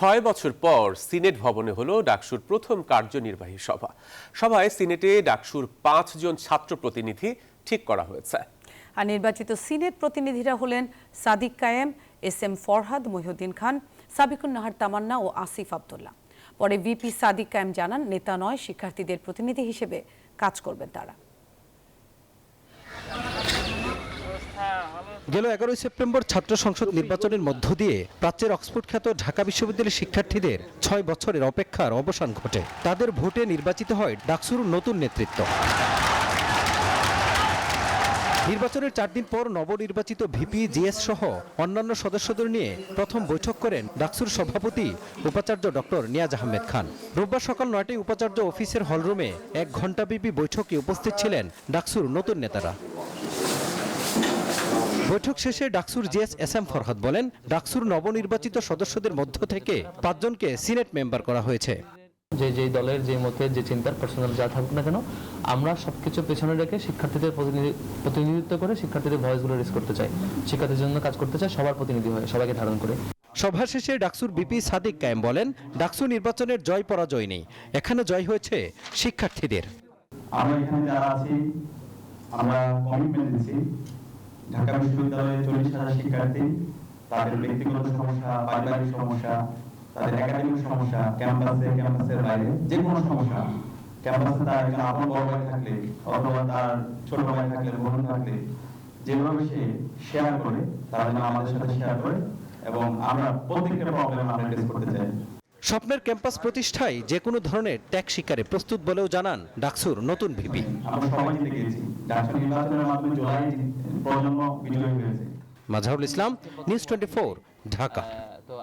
ছয় বছর পর সিনেট ভবনে হলো ডাকসুর প্রথম কার্যনির্বাহী সভা। সভায় সিনেটে ডাকসুর পাঁচজন ছাত্র প্রতিনিধি ঠিক করা হয়েছে। আর নির্বাচিত সিনেট প্রতিনিধিরা হলেন সাদিক কায়েম, এস এম ফরহাদ, মহিউদ্দিন খান সাবিকুন নাহার তামান্না ও আসিফ আবদুল্লাহ। পরে ভিপি সাদিক কায়েম জানান, নেতা নয়, শিক্ষার্থীদের প্রতিনিধি হিসেবে কাজ করবেন তারা। গেল এগারোই সেপ্টেম্বর ছাত্র সংসদ নির্বাচনের মধ্য দিয়ে প্রাচ্যের অক্সফোর্ড খ্যাত ঢাকা বিশ্ববিদ্যালয়ের শিক্ষার্থীদের ছয় বছরের অপেক্ষার অবসান ঘটে। তাদের ভোটে নির্বাচিত হয় ডাকসুর নতুন নেতৃত্ব। নির্বাচনের চার দিন পর নবনির্বাচিত ভিপি জিএস সহ অন্যান্য সদস্যদের নিয়ে প্রথম বৈঠক করেন ডাকসুর সভাপতি উপাচার্য ডক্টর নিয়াজ আহমেদ খান। রোববার সকাল নয়টায় উপাচার্য অফিসের হলরুমে এক ঘণ্টাব্যাপী বৈঠকে উপস্থিত ছিলেন ডাকসুর নতুন নেতারা। বৈঠক শেষে ডাকসুর জিএস এস এম ফরহাদ বলেন ডাকসুর নবনির্বাচিত সদস্যদের মধ্য থেকে পাঁচজনকে সিনেট মেম্বার করা হয়েছে। যে যে দলের যে মতের যে চিন্তার পার্সোনাল যা থাকুক না কেন আমরা সবকিছু পেছনে রেখে শিক্ষার্থীদের প্রতিনিধি- প্রতিনিধিত্ব করে শিক্ষার্থীদের ভয়েসগুলো রেস করতে চাই। শিক্ষার্থীর জন্য কাজ করতে চাই সবার প্রতিনিধি হয়ে সবাইকে ধারণ করে। সভা শেষে ডাকসুর বিপি সাদিক কায়েম বলেন ডাকসু নির্বাচনের জয় পরাজয় নেই এখানে জয় হয়েছে শিক্ষার্থীদের। আমরা এখানে যারা আছি আমরা কমিটমেন্ট দিচ্ছি ঢাকা বিশ্ববিদ্যালয়ে চল্লিশ হাজার শিক্ষার্থী, তাদের ব্যক্তিগত সমস্যা, পারিবারিক সমস্যা, তাদের একাডেমিক সমস্যা, ক্যাম্পাসে, ক্যাম্পাসের বাইরে যে কোনো সমস্যা, ক্যাম্পাসে তার একজন আপন বড় ভাই থাকলে অথবা তার ছোট ভাই থাকলে বোন থাকলে, যেভাবে সে শেয়ার করে, তারা যেন আমাদের সাথে শেয়ার করে, এবং আমরা প্রত্যেকটা প্রবলেম আমরা ফেস করতে চাই। স্বপ্নের ক্যাম্পাস প্রতিষ্ঠায় যে কোনো ধরনের ত্যাগ শিকারে প্রস্তুত বলেও জানান ডাকসুর নতুন VP. Mazharul Islam news twenty Dhaka.